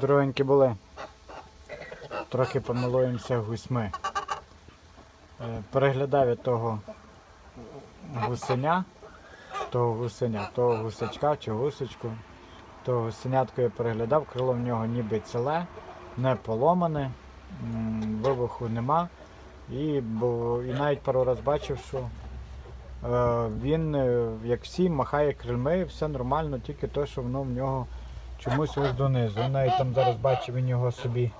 Дорогенькі були. Трохи помилуємося гусьми. Е, Переглядав я того гусеня, того гусеня, того гусачка чи гусочку. Того гусенятку я переглядав, крило в нього ніби ціле, не поломане, вибуху нема. І, бо, і навіть пару раз бачив, що е, він, е, як всі, махає крильми, все нормально, тільки те, що воно в нього чомусь ось донизу. Я навіть там зараз бачив, він його собі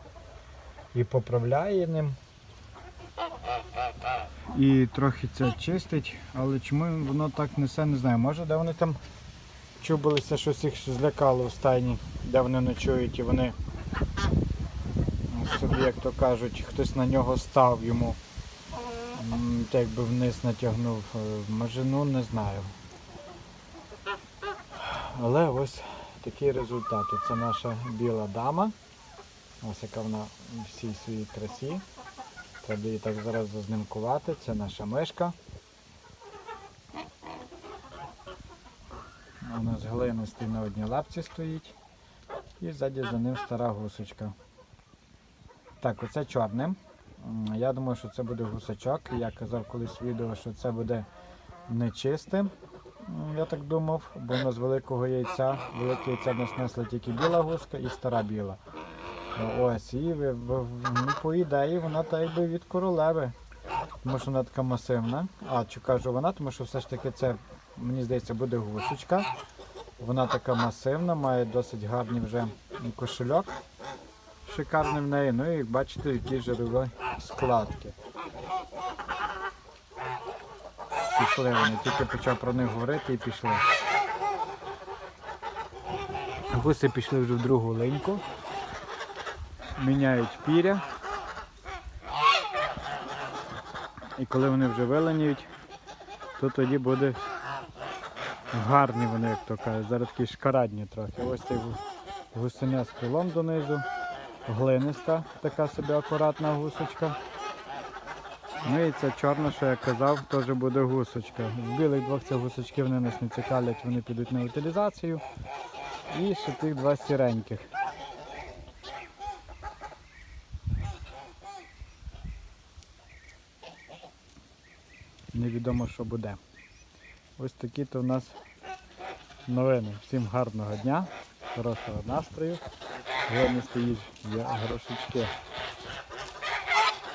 і поправляє ним. І трохи це чистить, але чому воно так несе, не знаю. Може, де вони там чубилися, щось їх злякало в стайні, де вони ночують і вони собі, як то кажуть, хтось на нього став йому. Так би вниз натягнув. Е, Може, ну не знаю. Але ось такий результат. Це наша біла дама. Ось яка вона в всій своїй красі. Треба її так зараз зазнимкувати. Це наша мишка. У нас глинистий на одній лапці стоїть. І ззаді за ним стара гусочка. Так, оце чорним. Я думаю, що це буде гусачок. Я казав колись в відео, що це буде нечистим. М, Я так думав, бо у нас великого яйця, велике яйця нас несли тільки біла гуска і стара біла. Ось, і ну, по ідеї вона так якби від королеви. Тому що вона така масивна. А, чи кажу вона, тому що все ж таки це, мені здається, буде гусочка. Вона така масивна, має досить гарний вже кошельок. Шикарний в неї. Ну і бачите, які жирові складки. Пішли вони, тільки почав про них говорити і пішли. Гуси пішли вже в другу линьку. Міняють піря. І коли вони вже виленіють, то тоді буде гарні вони, як то кажуть. Зараз такі шкарадні трохи. Ось цей гу- гусеня з крилом донизу. Глиниста, така собі акуратна гусочка. Ну і ця чорна, що я казав, теж буде гусочка. З білих двох цих гусочків вони нас не цікавлять, вони підуть на утилізацію. І ще тих два сіреньких. Невідомо, що буде. Ось такі то в нас новини. Всім гарного дня, хорошого настрою. Головне стоїть є грошечки.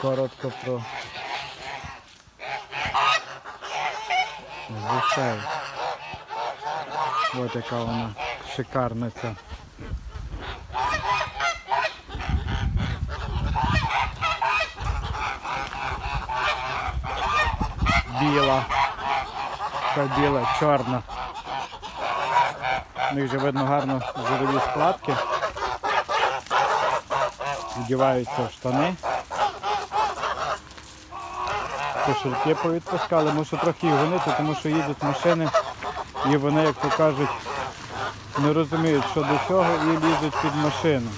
Коротко про гусей. Ось яка вона шикарна ця. Біла. Та біла, чорна. У них вже видно гарно жирові складки. Вдіваються в штани. Кошельки повідпускали, мушу трохи їх гонити, тому що їдуть машини і вони, як то кажуть, не розуміють, що до чого і лізуть під машину.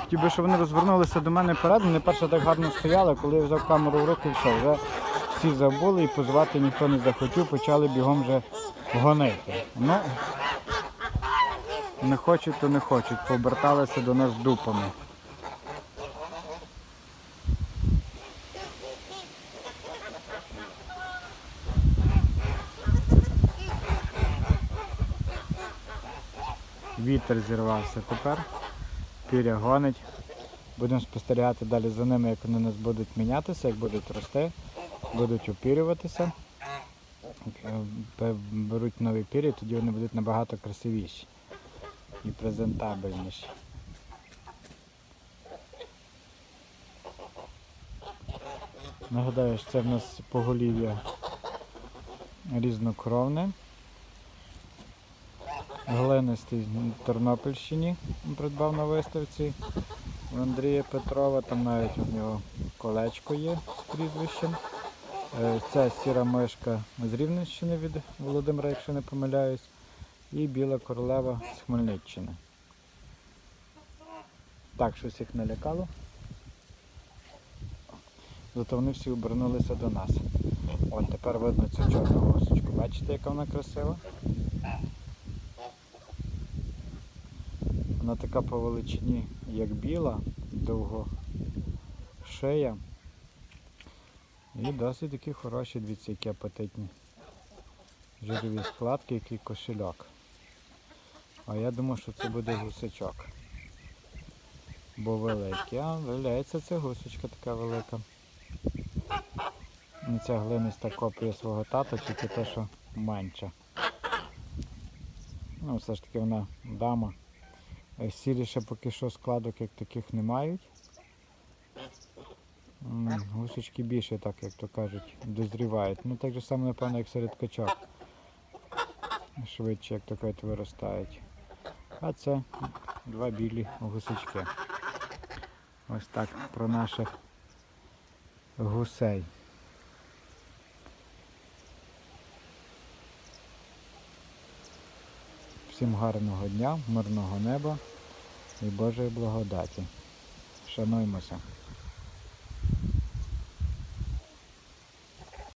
Хотів би, щоб вони розвернулися до мене вперед, вони перше так гарно стояли, коли я взяв камеру в руки, все, вже всі забули і позвати ніхто не захотів, почали бігом вже гонити. Ну, не хочуть, то не хочуть, пооберталися до нас дупами. Вітер зірвався тепер. Піря гонить. Будемо спостерігати далі за ними, як вони у нас будуть мінятися, як будуть рости, будуть опірюватися. Е, Беруть нові пір'я, тоді вони будуть набагато красивіші і презентабельніші. Нагадаю, що це в нас поголів'я різнокровне. Глинистий в Тернопільщині придбав на виставці у Андрія Петрова, там навіть у нього колечко є з прізвищем. Це сіра мишка з Рівненщини від Володимира, якщо не помиляюсь, і біла королева з Хмельниччини. Так, щось їх налякало. зато вони всі обернулися до нас. От тепер видно цю чорну гусочку. Бачите, яка вона красива? Вона така по величині, як біла, довго шия. І досить такі хороші, дивіться, які апетитні. Жирові складки, який кошельок. А я думав, що це буде гусачок. Бо великий, а виявляється, це гусочка така велика. І ця глиниста копія свого тата, тільки те, що менша. Ну, все ж таки вона дама. Е, Сірі ще поки що складок як таких не мають. Гусочки більше, так як то кажуть, дозрівають. Ну так же само, напевно, як серед качок. Швидше, як то кажуть, виростають. А це два білі гусочки. Ось так про наших гусей. Всім гарного дня, мирного неба і Божої благодаті. Шануймося.